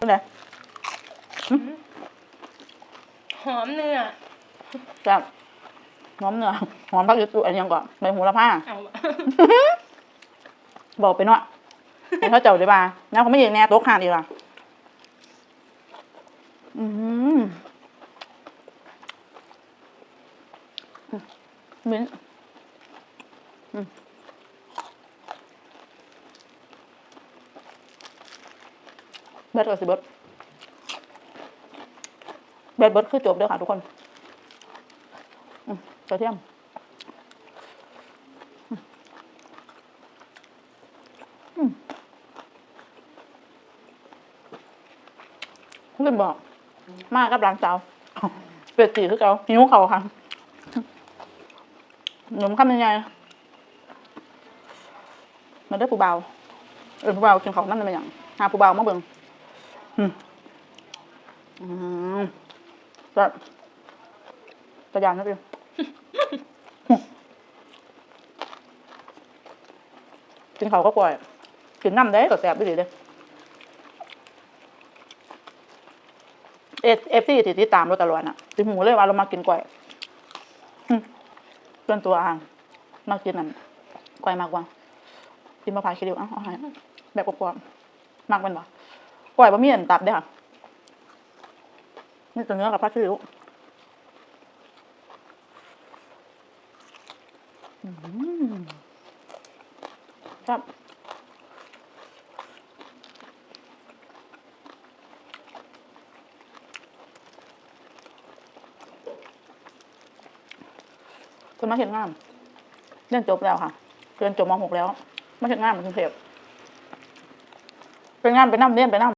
เป็นไงหอมเนื้อจับหอมเนื้อหอมพักยุตุอันยังก่อนใบโหูละผ้าเอาบอกไปเนาะให้เขาเจ้าได้บ่าแล้วเขาไม่ยิงแน่โต๊ะขาดอีกล่ะอืมมิ้นอืม แบดกับสิเบิร์ดแบดเบิร์ดคือจบเด้อค่ะทุกคนอืมกระเทียมเพื่อนบอก มากับร้านสาวเป็ดจีคือเกาหิวเขาค่ะหนุ่มคำยังไงมาได้ผู้เบาเออผู้เบากินเขาวนั่นเป็นอย่างหาผู้เบามาเบิ่ง อืมอืมก็ตะยานนะพี่กินเขาก็ปล่อยกินน้ำได้ก็แสบไปดีเลยเอฟเอฟซีติดตามเราตลอดน่ะติหูเลยว่าเรามากินก๋วยเพื่อนตัวอ่างมากินนั่นก๋วยมากกว่ากินมะพร้าวคิริวเอ้าเอาให้แบบกรอบๆมากเป็นบ่ ก๋วยบะหมี่อันตับเด้อค่ะ นี่ตัวเนื้อกับผักคิริวครับคนมาเห็นงานเรียนจบแล้วค่ะเรียนจบม .6 แล้ว มาเห็นงานเหมือนกรุงเทพเป็นงานไปนั่เรียนไปนั่